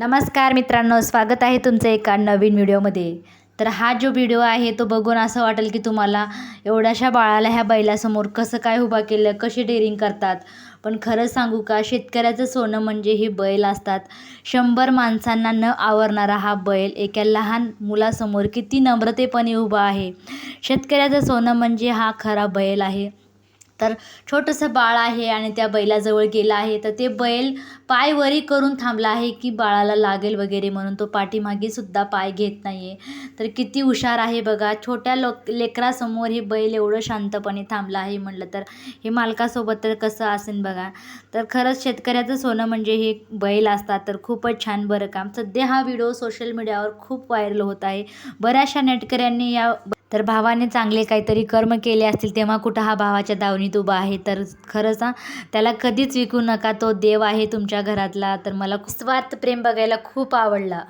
नमस्कार मित्रांनो स्वागत आहे तुमचं एका नवीन व्हिडिओमध्ये. तर हा जो व्हिडिओ आहे तो बघून असं वाटेल की तुम्हाला एवढ्याशा बाळाला ह्या बैलासमोर कसं काय उभा केलं कशी डेअरिंग करतात. पण खरं सांगू का शेतकऱ्याचं सोनं म्हणजे हे बैल असतात. शंभर माणसांना न आवरणारा हा बैल एका लहान मुलासमोर किती नम्रतेपणे उभा आहे. शेतकऱ्याचं सोनं म्हणजे हा खरा बैल आहे. तर छोटंसं बाळ आहे आणि त्या बैलाजवळ गेला आहे तर ते बैल पाय वरी करून थांबला आहे की बाळाला लागेल वगैरे म्हणून तो पाठीमागे सुद्धा पाय घेत नाही आहे तर किती हुशार आहे बघा छोट्या लोक लेकरासमोर हे बैल एवढं शांतपणे थांबलं आहे म्हटलं तर. हे मालकासोबत तर कसं असेल बघा. तर खरंच शेतकऱ्याचं सोनं म्हणजे हे बैल असतात तर खूपच छान बरं काम. सध्या हा व्हिडिओ सोशल मीडियावर खूप व्हायरल होत आहे. बऱ्याचशा नेटकऱ्यांनी या तर भावाने चांगले काहीतरी कर्म केले असतील तेव्हा कुठं हा भावाच्या दावणीत उभा आहे? तर खरंच हा त्याला कधीच विकू नका तो देव आहे तुमच्या घरातला. तर मला स्वार्थ प्रेम बघायला खूप आवडला.